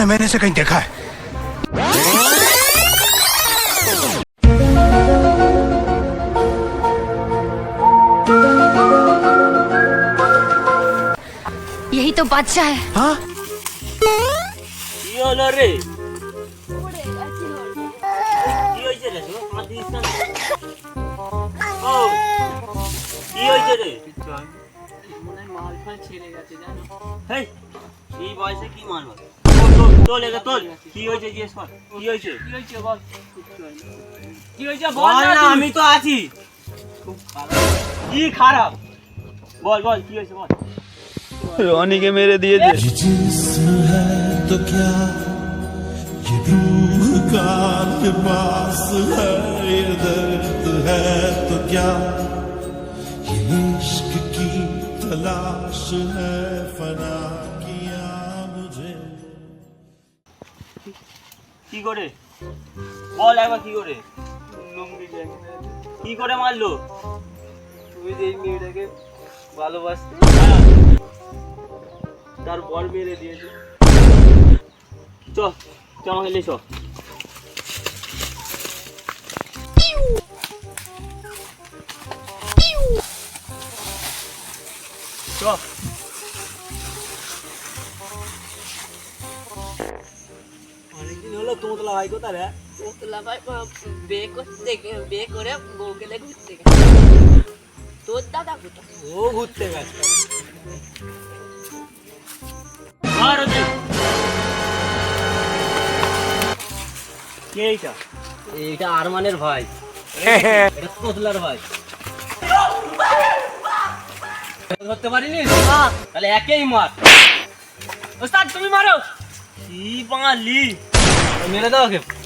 कौन है मैंने इसे कहीं देखा है यही तो बादशाह है हाँ কি হলো রে কি হয়েছে রে তোর পা দিস না ও কি হয়েছে রে হেই এই বয়সে কি মারবা তোল তোল এগে তোল কি হয়েছে জিজ্ঞেস কর কি হয়েছে কি হয়েছে বল না আমি তো আছি কি খারাপ বল বল কি হয়েছে বল রনিকে মেরে দিয়েছে ये जिस्म है तो क्या ये रूह का लिबास है ये दर्द है तो क्या ये इश्क की तलाश है फना কি করে? বল একবার কি করে? লুঙ্গি কি করে মারলো? তুমি যে এই মেয়েটাকে ভালোবাসতে? তার বল মেরে দিয়েছে। চ চ আমাকে লে চ চ। তোতলা ভাই কোথায় রে তোতলা ভাই বিয়ে করতে বিয়ে করে বউ গেলে ঘুরতে গেছে। তোর দাদা কোথায়? ও ঘুরতে গেছে। কে এইটা? এইটা আরমানের ভাই। এটা তোতলার ভাই। ধরতে পারিনি? তাহলে একেই মার। ওস্তাদ তুমি মারো। কি বাঙালি? Mira daw, Kim.